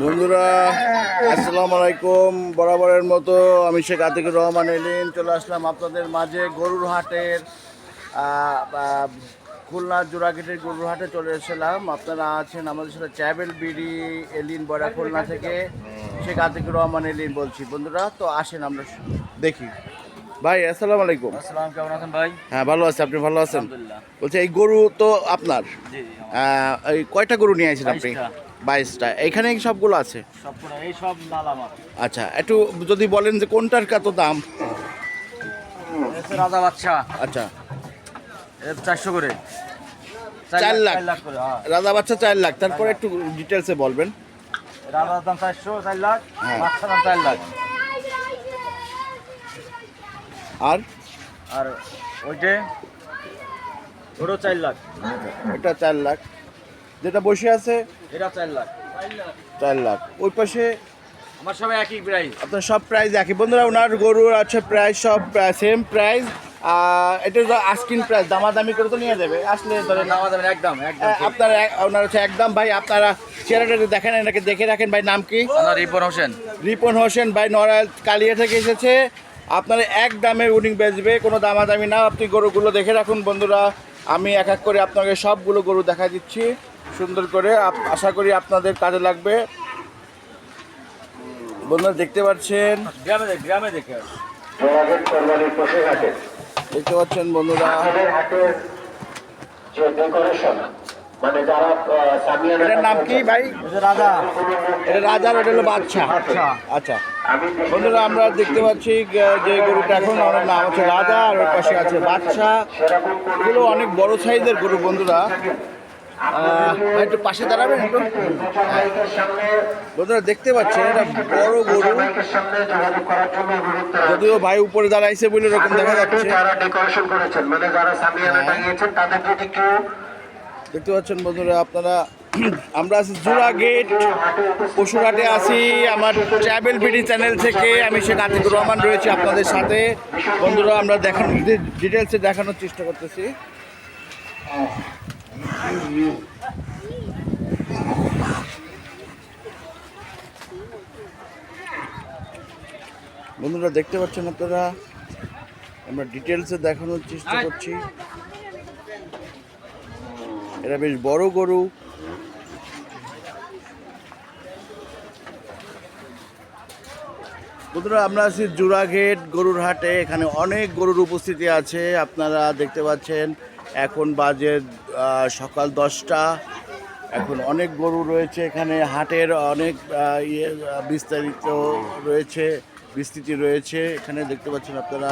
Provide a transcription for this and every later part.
বন্ধুরা আসসালামু আলাইকুম বরাবরের মতো আমি শেখ আতিকুর রহমান এলিন চলে আসলাম আপনাদের মাঝে গরুর হাটের খুলনা জোড়াগেটের গরুর হাটে চলে এসেছিলাম আপনারা আছেন আমাদের সাথে ট্রাভেল বিডি এলিন বড়া খুলনা থেকে। শেখ আতিকুর রহমান এলিন বলছি। বন্ধুরা তো আসেন আমরা দেখি। ভাই আসসালামু আলাইকুম আসসালাম কেমন আছেন ভাই? হ্যাঁ ভালো আছি। আপনি ভালো আছেন? বলছি এই গরু তো আপনার? এই কয়টা গরু নিয়ে আসেন আপনি? বাইশটা। এখানে সবগুলো আছে? সব এই সব আচ্ছা একটু যদি বলেন যে কোনটার কত দাম? রাজা বাচ্চা আচ্ছা। চারশো করে। চার লাখ। লাখ। হ্যাঁ। রাজা বাচ্চা চার লাখ তারপরে একটু ডিটেলসে বলবেন। রাজার দাম চারশো চার লাখ হ্যাঁ। দাম চার লাখ। আর? আর ওইটে ওটাও চার লাখ। এটা চার লাখ। যেটা বসে আছে এটা চার লাখ। চার লাখ। ওই পাশে আমার সবাই একই প্রাইস আপনার সব প্রাইস একই। বন্ধুরা ওনার গরুর আছে প্রাইস সব সেম প্রাইস এটা তো আস্কিন প্রাইস দামাদামি করে তো নিয়ে যাবে। আসলে ধরেন নামা একদম একদম আপনার এক- ওনার হচ্ছে একদম ভাই আপনারা চেহারাটা দেখেন এনাকে দেখে রাখেন ভাই নাম কি? রিপন হোসেন। রিপন হোসেন ভাই নড়াইল কালিয়া থেকে এসেছে। আপনারা এক দামে উনিং বেচবে কোনো দামাদামি না। আপনি গরুগুলো দেখে রাখুন বন্ধুরা। আমি এক এক করে আপনাকে সবগুলো গরু দেখা দিচ্ছি। সুন্দর করে আপ- আশা করি আপনাদের কাজে লাগবে। বন্ধুরা দেখতে পাচ্ছেন? গ্রামে দেখ গ্রামে দেখে। দেখতে পাচ্ছেন বন্ধুরা? মানে যারা এটার নাম কি ভাই? রাজা। এটা রাজার ওটা হলো বাচ্চা আচ্ছা। আচ্ছা বন্ধুরা আমরা দেখতে পাচ্ছি যে গরুটা এখন ওনার নাম হচ্ছে রাজা আর ওর পাশে আছে বাচ্চা এগুলো অনেক বড় সাইজের গরু বন্ধুরা। একটু পাশে দাঁড়াবেন একটু? বন্ধুরা দেখতে পাচ্ছেন এটা বড় গরু। যদিও ভাই উপরে দাঁড়াইছে বলে এরকম দেখা যাচ্ছে। যারা ডেকোরেশন করেছেন মানে যারা সামিয়ানা হ্যাঁ। টাঙিয়েছেন তাদের যদি কেউ দেখতে পাচ্ছেন বন্ধুরা আপনারা আমরা আছি জুরা গেট পশুরহাটে আছি। আমার ট্রাভেল বিডি চ্যানেল থেকে আমি শেখ আতিকুর রহমান রয়েছি আপনাদের সাথে। বন্ধুরা আমরা দেখানোর ডিটেলসে দেখানোর চেষ্টা করতেছি। বন্ধুরা দেখতে পাচ্ছেন আপনারা? আমরা ডিটেলসে দেখানোর চেষ্টা করছি। এটা বেশ বড় গরু। বন্ধুরা আমরা আছি জুরাঘেট গরুর হাটে এখানে অনেক গরুর উপস্থিতি আছে। আপনারা দেখতে পাচ্ছেন এখন বাজে সকাল দশটা। এখন অনেক গরু রয়েছে এখানে, হাটের অনেক ইয়ে বিস্তারিত রয়েছে, বিস্তৃতি রয়েছে। এখানে দেখতে পাচ্ছেন আপনারা,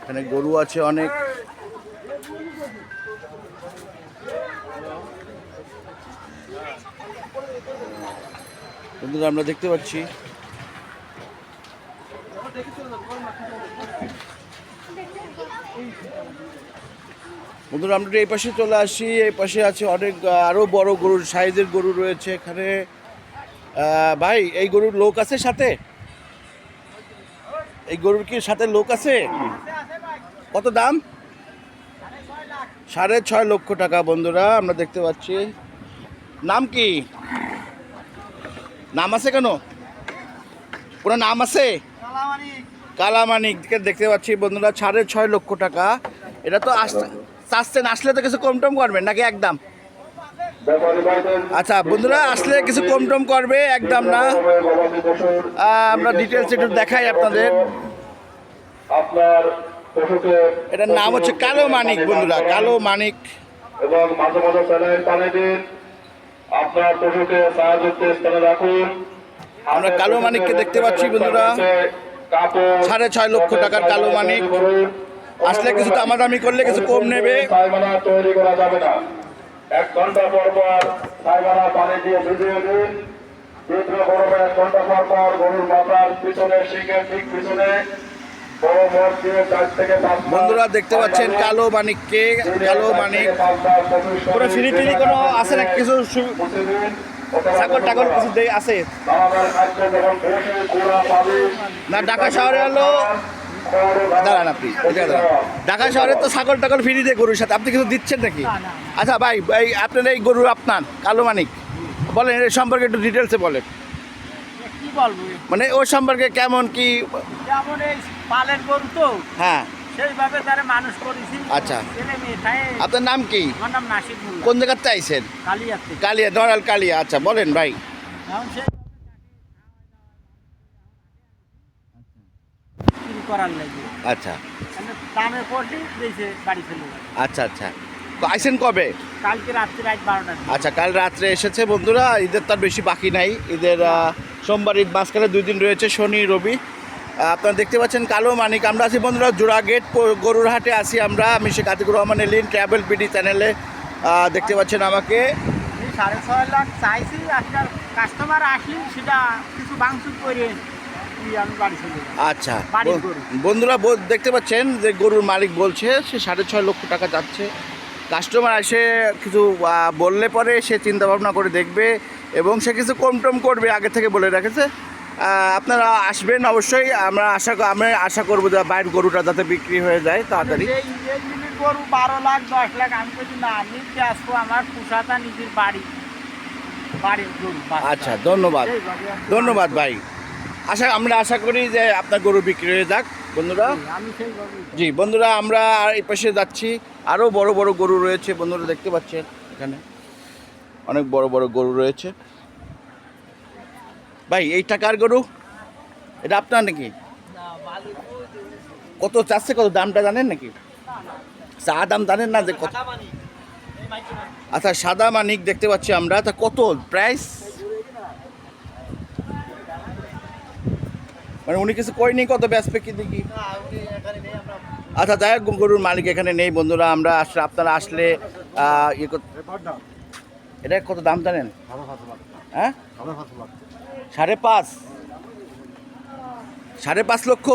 এখানে গরু আছে অনেক। বন্ধুরা, আমরা দেখতে পাচ্ছি। বন্ধুরা আমরা এই পাশে চলে আসি। এই পাশে আছে অনেক আহ, আরও বড় গরুর সাইজের গরু রয়েছে এখানে। ভাই এই গরুর লোক আছে সাথে? এই গরুর কি সাথে লোক আছে? কত দাম? সাড়ে ছয় লক্ষ টাকা বন্ধুরা আমরা দেখতে পাচ্ছি। নাম কি? নাম আছে কেন? পুরো নাম আছে? কালামানিক। দেখতে পাচ্ছি বন্ধুরা সাড়ে ছয় লক্ষ টাকা। এটা তো আসতে চাচ্ছেন আসলে তো কিছু কম টম করবেন নাকি একদম? আচ্ছা বন্ধুরা আসলে কিছু কম টম করবে একদম না। আমরা ডিটেলস একটু দেখাই আপনাদের। আপনার এটার নাম হচ্ছে কালো মানিক বন্ধুরা কালো মানিক। এবং মাঝে মাঝে স্যালাইন পানি দিন আপনার পশুকে ছায়াযুক্ত স্থানে রাখুন। আমরা কালো মানিককে দেখতে পাচ্ছি বন্ধুরা। সাড়ে ছয় লক্ষ টাকার কালো মানিক। আসলে কিছু দামাদামি করলে কিছু কম নেবে। তৈরি করা যাবে না। এক ঘণ্টা পর পর সাইবানা পানি দিয়ে ভিজিয়ে দিন। তীব্র গরমে এক ঘণ্টা পর পর গরুর মাথার পিছনে শিখের ঠিক পিছনে বন্ধুরা দেখতে পাচ্ছেন কালো মানিককে কালো মানিক। কোনো ফ্রি টিরি কোনো আছে না কিছু ছাগল টাগল কিছু আছে? না ঢাকা শহরে হলো দাঁড়ান আপনি। ঢাকা শহরে তো ছাগল টাগল ফ্রি দিয়ে গরুর সাথে আপনি কিছু দিচ্ছেন নাকি? আচ্ছা ভাই এই আপনার এই গরু আপনার কালো মানিক। বলেন এর সম্পর্কে একটু ডিটেলসে বলেন। মানে ওর সম্পর্কে কেমন কি? যেমন এই পালের গরু তো হ্যাঁ। সেইভাবে তারা মানুষ করেছি। আচ্ছা। আপনার নাম কি? আমার নাম নাসির কোন জায়গাতে আইছেন? কালিয়ার কালিয়া নড়াল কালিয়া। আচ্ছা বলেন ভাই এখন সে বিক্রি করার লাগে। আচ্ছা। দামে পড়লে দিয়েছে বাড়ি ফেলে আচ্ছা আচ্ছা। তো আইছেন কবে? কালকে রাত্রি রাত বারোটার আচ্ছা কাল রাত্রে এসেছে বন্ধুরা ঈদের তার বেশি বাকি নাই। ঈদের সোমবার ঈদ মাঝখানে দুই দিন রয়েছে শনি রবি। আপনারা দেখতে পাচ্ছেন কালো মানিক। আমরা আছি বন্ধুরা জোড়া গেট গরুর হাটে আছি আমরা। আমি শেখ আতিকুর রহমান এলিন ট্রাভেল পিডি চ্যানেলে। দেখতে পাচ্ছেন আমাকে। সাড়ে ছয় লাখ চাইছি আপনার কাস্টমার আসলে সেটা কিছু বাংচুর করে আচ্ছা। বন্ধুরা দেখতে পাচ্ছেন যে গরুর মালিক বলছে সে সাড়ে ছয় লক্ষ টাকা যাচ্ছে। কাস্টমার এসে কিছু বললে পরে সে চিন্তা ভাবনা করে দেখবে এবং সে কিছু কম টম করবে আগে থেকে বলে রেখেছে। আপনারা আসবেন অবশ্যই। আমরা আশা আমরা আশা করব যে বাইরের গরুটা যাতে বিক্রি হয়ে যায় তাড়াতাড়ি। গরু বারো লাখ দশ লাখ আমি বলছি না আমি আসব? আমার পোষাতা নিজের বাড়ি। বাড়ির গরু আচ্ছা ধন্যবাদ। ধন্যবাদ ভাই। আশা আমরা আশা করি যে আপনার গরু বিক্রি হয়ে যাক বন্ধুরা। জি বন্ধুরা আমরা আর এই পাশে যাচ্ছি। আরও বড় বড় গরু রয়েছে বন্ধুরা দেখতে পাচ্ছেন এখানে। অনেক বড় বড় গরু রয়েছে। ভাই এই টাকার গরু? এটা আপনার নাকি? কত চাচ্ছে কত দামটা জানেন নাকি? চা দাম জানেন না যে কত? আচ্ছা সাদা মানিক দেখতে পাচ্ছি আমরা। তা কত? প্রাইস? মানে উনি কিছু কয়নি কত ব্যাসপে কি দেখি? আচ্ছা যাই হোক গরুর মালিক এখানে নেই বন্ধুরা আমরা আসলে আপনারা আসলে ইয়ে করতে এটা কত দাম জানেন? হ্যাঁ? সাড়ে পাঁচ সাড়ে পাঁচ? লক্ষ?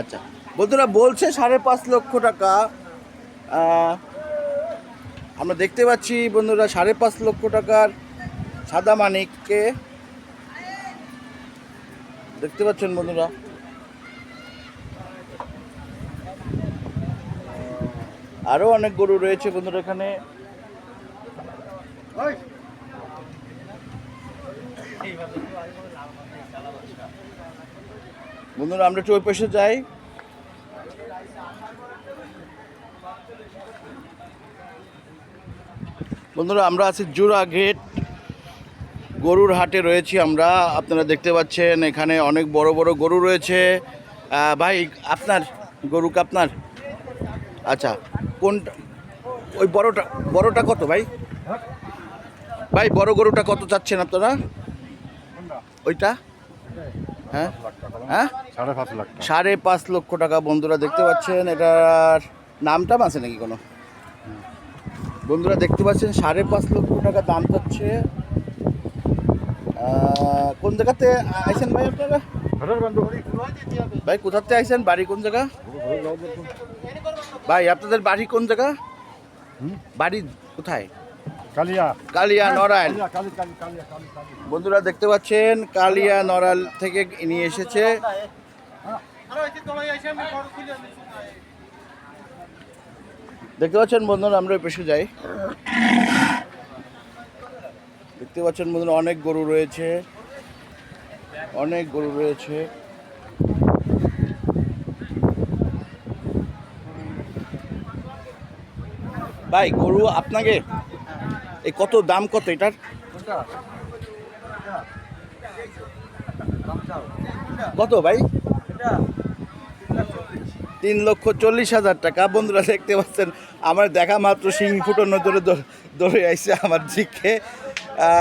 আচ্ছা বন্ধুরা বলছে সাড়ে পাঁচ লক্ষ টাকা আমরা দেখতে পাচ্ছি বন্ধুরা সাড়ে পাঁচ লক্ষ টাকার সাদা মানিককে। দেখতে পাচ্ছেন বন্ধুরা। আরও অনেক গরু রয়েছে বন্ধুরা এখানে। বন্ধুরা, আমরা একটু ওই যাই। বন্ধুরা, আমরা আছি জোড়া গেট। গরুর হাটে রয়েছি আমরা। আপনারা দেখতে পাচ্ছেন এখানে অনেক বড় বড় গরু রয়েছে। ভাই, আপনার গরু আপনার? আচ্ছা কোনটা? ওই বড়টা বড়টা কত ভাই? ভাই, বড় গরুটা কত চাচ্ছেন আপনারা? ওইটা? হ্যাঁ? হ্যাঁ? সাড়ে পাঁচ লক্ষ টাকা, বন্ধুরা দেখতে পাচ্ছেন, এটার নামটাম আছে নাকি কোনো? বন্ধুরা দেখতে পাচ্ছেন, সাড়ে পাঁচ লক্ষ টাকা দাম চাচ্ছে। কোন জায়গাতে আইছেন ভাই আপনারা? ভাই কোথাতে আইছেন? বাড়ি কোন জায়গা? ভাই আপনাদের বাড়ি কোন জায়গা? বাড়ি কোথায়? কালিয়া। কালিয়া নড়াইল। কালি কালি কালিয়া কালি কালি। বন্ধুরা দেখতে পাচ্ছেন কালিয়া নড়াইল থেকে নিয়ে এসেছে। দেখতে পাচ্ছেন বন্ধুরা আমরা পেশে যাই। দেখতে পাচ্ছেন বন্ধুরা, অনেক গরু রয়েছে। অনেক গরু রয়েছে। ভাই, গরু আপনাকে? এই কত দাম কত এটার? কত ভাই? তিন লক্ষ চল্লিশ হাজার টাকা। বন্ধুরা দেখতে পাচ্ছেন, আমার দেখা মাত্র শিং ফুটানো ধরে ধরে- আইসে আমার দিকে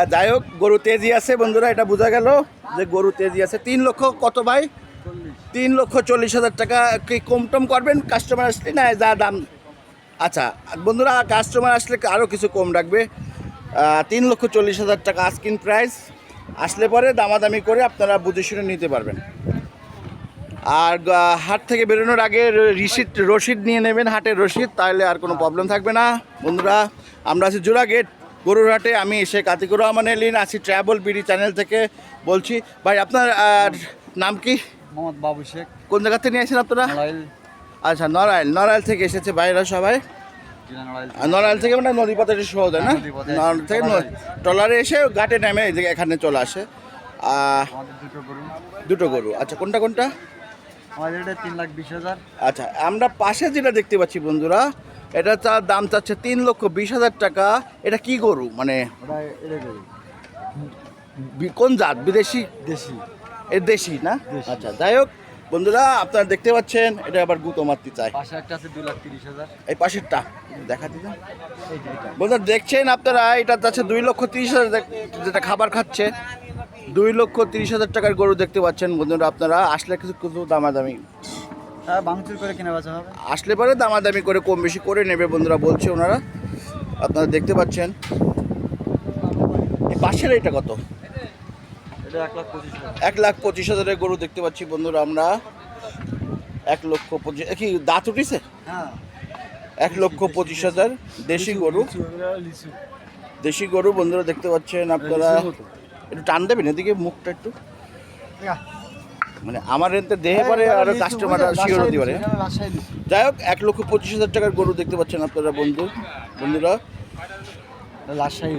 যাই হোক, গরু তেজি আছে বন্ধুরা, এটা বোঝা গেল যে গরু তেজি আছে। তিন লক্ষ কত ভাই? তিন লক্ষ চল্লিশ হাজার টাকা কি কম টম করবেন কাস্টমার আসলে না যা দাম? আচ্ছা বন্ধুরা কাস্টমার আসলে আরও কিছু কম রাখবে। তিন লক্ষ চল্লিশ হাজার টাকা আস্কিন প্রাইস আসলে পরে দামাদামি করে আপনারা বুঝে শুনে নিতে পারবেন। আর হাট থেকে বেরোনোর আগে রিসিট রসিদ নিয়ে নেবেন হাটের রসিদ তাহলে আর কোনো প্রবলেম থাকবে না। বন্ধুরা আমরা আছি জোড়া গেট গরুর হাটে আমি শেখ আতিকুর রহমান এলিন আছি ট্রাভেল বিডি চ্যানেল থেকে বলছি। ভাই আপনার নাম কি? মোহাম্মদ বাবু শেখ। কোন জায়গা থেকে নিয়ে আসেন আপনারা? আচ্ছা নড়াইল নড়াইল থেকে এসেছে বাইরা সবাই। নড়াইল থেকে। মানে নদী পথে এসে সহজ হয় না? নদীপথে নড়াইল থেকে ট্রলারে এসে ঘাটে নেমে এখানে চলে আসে। দুটো গরু। দুটো গরু। আচ্ছা কোনটা কোনটা? আমাদের এটা তিন লাখ বিশ হাজার। আচ্ছা আমরা পাশে যেটা দেখতে পাচ্ছি বন্ধুরা এটা তার দাম চাচ্ছে তিন লক্ষ বিশ হাজার টাকা। এটা কি গরু? মানে কোন জাত? বিদেশি? দেশি। এ দেশি না? আচ্ছা যাই হোক বন্ধুরা আপনারা দেখতে পাচ্ছেন এটা আবার গুতো মারতে চায় পাশে একটা আছে দুই লাখ তিরিশ হাজার। এই পাশেরটা দেখা এটা বন্ধুরা দেখছেন আপনারা এটা যাচ্ছে দুই লক্ষ তিরিশ হাজার যেটা খাবার খাচ্ছে। দুই লক্ষ তিরিশ হাজার টাকার গরু দেখতে পাচ্ছেন বন্ধুরা আপনারা। আসলে কিছু কিছু দামাদামি। হ্যাঁ ভাঙচুর করে কিনে বেচা হবে। আসলে পরে দামাদামি করে কম বেশি করে নেবে বন্ধুরা বলছে ওনারা। আপনারা দেখতে পাচ্ছেন। পাশের এটা কত? এটা এক লাখ পঁচিশ হাজারের গরু দেখতে পাচ্ছি বন্ধুরা আমরা। এক লক্ষ পঁচিশ কি দাঁত উঠিছে? হ্যাঁ। এক লক্ষ পঁচিশ হাজার দেশি গরু। দেশি গরু বন্ধুরা দেখতে পাচ্ছেন আপনারা। একটু টান দেবেন এদিকে মুখটা একটু। মানে আমার এতে দেহে পরে আরও কাস্টমাররা শিওর হতে পারে। যাই হোক এক লক্ষ পঁচিশ হাজার টাকার গরু দেখতে পাচ্ছেন আপনারা বন্ধু। বন্ধুরা। রাজশাহী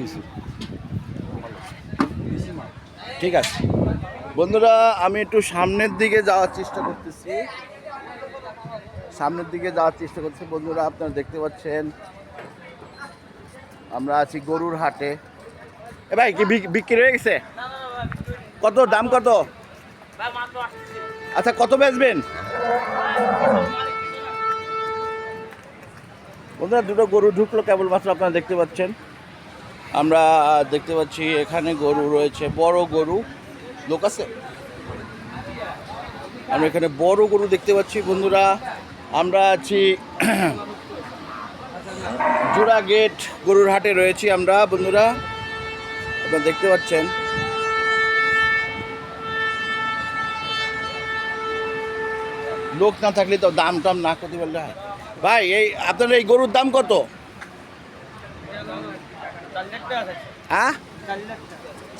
ঠিক আছে। বন্ধুরা আমি একটু সামনের দিকে যাওয়ার চেষ্টা করতেছি। সামনের দিকে যাওয়ার চেষ্টা করছি বন্ধুরা আপনারা দেখতে পাচ্ছেন। আমরা আছি গরুর হাটে। এ ভাই, কি বিক- বিক্রি হয়ে গেছে? কত, দাম কত? আচ্ছা কত বেচবেন? বন্ধুরা, দুটো গরু ঢুকলো কেবলমাত্র আপনারা দেখতে পাচ্ছেন। আমরা দেখতে পাচ্ছি এখানে গরু রয়েছে, বড় গরু। লোক আছে? আমরা এখানে বড় গরু দেখতে পাচ্ছি, বন্ধুরা। আমরা আছি জোড়া গেট গরুর হাটে রয়েছি আমরা, বন্ধুরা। আপনারা দেখতে পাচ্ছেন। লোক না থাকলে তো দাম টাম না করতে পারলে হয়। ভাই, এই আপনার এই গরুর দাম কত? হ্যাঁ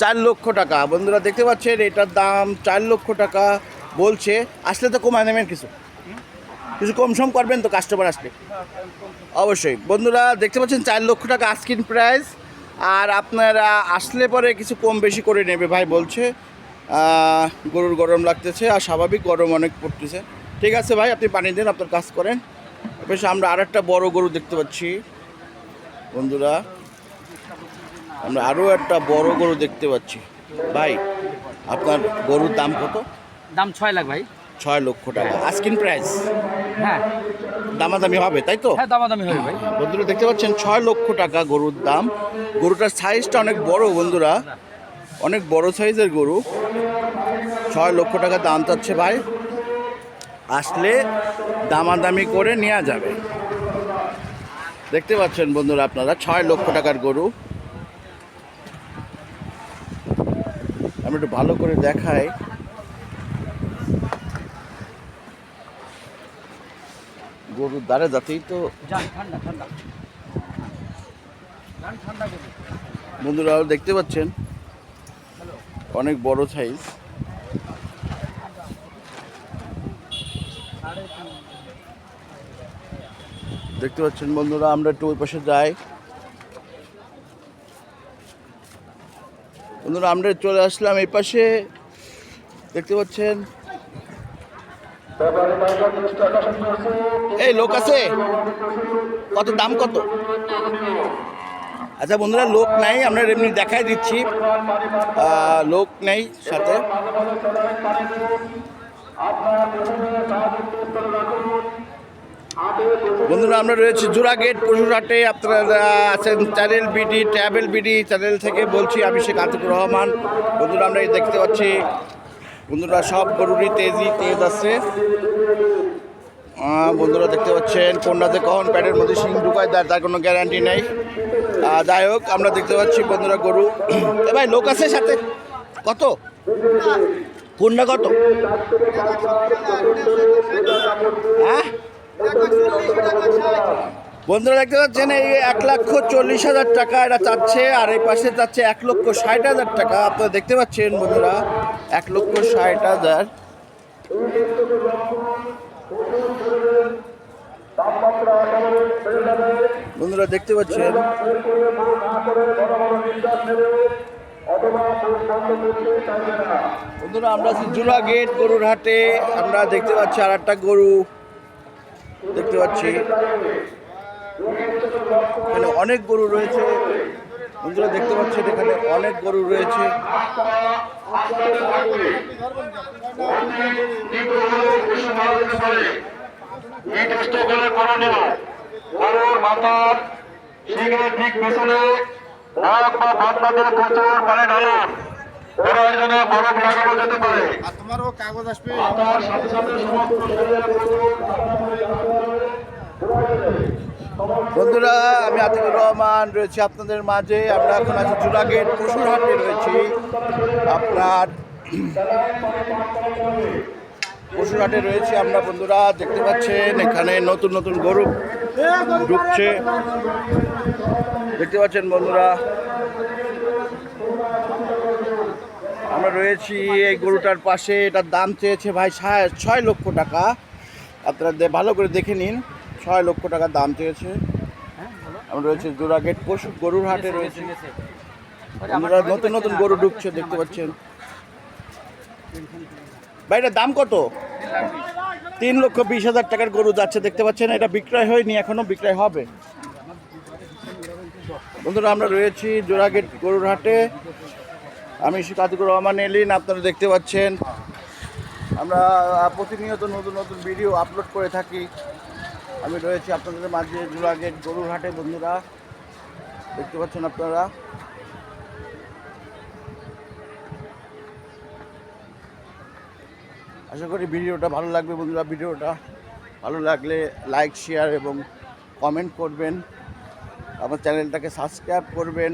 চার লক্ষ টাকা। বন্ধুরা দেখতে পাচ্ছেন, এটার দাম চার লক্ষ টাকা বলছে। আসলে তো কমায় নেবেন কিছু। কিছু কম সম করবেন তো কাস্টমার আসলে অবশ্যই। বন্ধুরা দেখতে পাচ্ছেন, চার লক্ষ টাকা আস্কিন প্রাইস আর আপনারা আসলে পরে কিছু কম বেশি করে নেবে ভাই বলছে। গরুর গরম লাগতেছে আর স্বাভাবিক গরম অনেক পড়তেছে। ঠিক আছে ভাই, আপনি পানি দিন, আপনার কাজ করেন। বেশ আমরা আর একটা বড় গরু দেখতে পাচ্ছি। বন্ধুরা, আমরা আরও একটা বড় গরু দেখতে পাচ্ছি। ভাই, আপনার গরুর দাম কত? দাম ছয় লাখ ভাই। ছয় লক্ষ টাকা। আস্কিন প্রাইস হ্যাঁ। দামাদামি হবে তাই তো? হ্যাঁ দামাদামি হবে ভাই। বন্ধুরা দেখতে পাচ্ছেন ছয় লক্ষ টাকা গরুর দাম। গরুটার সাইজটা অনেক বড় বন্ধুরা। অনেক বড় সাইজের গরু। ছয় লক্ষ টাকা দাম চাচ্ছে ভাই। আসলে দামাদামি করে নেওয়া যাবে। দেখতে পাচ্ছেন বন্ধুরা আপনারা ছয় লক্ষ টাকার গরু। আমি একটু ভালো করে দেখাই। গরুর দ্বারে যাতেই তো বন্ধুরা দেখতে পাচ্ছেন? অনেক বড় সাইজ দেখতে পাচ্ছেন বন্ধুরা আমরা একটু ওই পাশে যাই। বন্ধুরা আমরা চলে আসলাম এই পাশে। দেখতে পাচ্ছেন? এই লোক আছে? কত দাম কত? আচ্ছা বন্ধুরা, লোক নাই, আমরা এমনি দেখাই দিচ্ছি। লোক নেই সাথে। বন্ধুরা, আমরা রয়েছি জোড়াগেট পশুরহাটে। আপনারা আছেন channel BD travel BD channel থেকে বলছি, অভিষেক আতিকুর রহমান। বন্ধুরা, আমরা দেখতে পাচ্ছি বন্ধুরা, সব গরুরই তেজি তেজ আছে। বন্ধুরা দেখতে পাচ্ছেন কোনটাতে কখন প্যাডের মধ্যে সিং ঢুকায়, তার তার কোনো গ্যারান্টি নেই। যাই হোক, আমরা দেখতে পাচ্ছি বন্ধুরা গরু। এ ভাই, লোক আছে সাথে? কত? কোনটা কত? হ্যাঁ? বন্ধুরা দেখতে পাচ্ছেন, এই এক লক্ষ চল্লিশ হাজার টাকা এটা চাচ্ছে, আর এই পাশে চাচ্ছে এক লক্ষ ষাট হাজার টাকা। আপনারা দেখতে পাচ্ছেন বন্ধুরা, এক লক্ষ ষাট হাজার। বন্ধুরা দেখতে পাচ্ছেন, বন্ধুরা আমরা জুলা গেট, গরুর হাটে। আমরা দেখতে পাচ্ছি আর একটা গরু। দেখতে পাচ্ছি। এখানে অনেক গরু রয়েছে। বন্ধুরা দেখতে পাচ্ছেন এখানে অনেক গরু রয়েছে। গরুর মাথার শিঙের ঠিক পেছনে নাক বা ভাতনাদের প্রচুর পানি ঢালুন প্রয়োজনে বরফ লাগানো যেতে পারে আর তোমারও কাগজ আসবে। সাথে সাথে সমস্ত শরীরে প্রচুর বন্ধুরা, আমি আতিকুর রহমান রয়েছি আপনাদের মাঝে। আমরা এখন আছি জুলাগেট পশুর হাটে রয়েছি। আপনার পশুর হাটে রয়েছি আমরা বন্ধুরা, দেখতে পাচ্ছেন, এখানে নতুন নতুন গরু ঢুকছে। দেখতে পাচ্ছেন বন্ধুরা, আমরা রয়েছি এই গরুটার পাশে। এটার দাম চেয়েছে ভাই ছয় লক্ষ টাকা। আপনারা ভালো করে দেখে নিন। ছয় লক্ষ টাকা দাম চেয়েছে। আমরা রয়েছে জোড়াগেট পশু গরুর হাটে রয়েছে। আমরা নতুন নতুন গরু ঢুকছে দেখতে পাচ্ছেন। ভাই এটার দাম কত? তিন লক্ষ বিশ হাজার টাকার গরু যাচ্ছে দেখতে পাচ্ছেন। এটা বিক্রয় হয়নি এখনও বিক্রয় হবে। বন্ধুরা আমরা রয়েছি জোড়াগেট গরুর হাটে। আমি কাতিকুর রহমান এলিন আপনারা দেখতে পাচ্ছেন। আমরা প্রতিনিয়ত নতুন নতুন ভিডিও আপলোড করে থাকি। আমি রয়েছি আপনাদের মাঝে জোড়াগেট গরুর হাটে বন্ধুরা। দেখতে পাচ্ছেন আপনারা? আশা করি ভিডিওটা ভালো লাগবে, বন্ধুরা। ভিডিওটা ভালো লাগলে লাইক, শেয়ার এবং কমেন্ট করবেন। আমার চ্যানেলটাকে সাবস্ক্রাইব করবেন।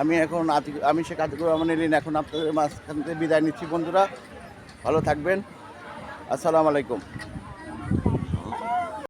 আমি এখন আমি সে কাতিকুর রহমান এলিন এখন আপনাদের মাঝখান থেকে বিদায় নিচ্ছি, বন্ধুরা। ভালো থাকবেন। আসসালামু আলাইকুম।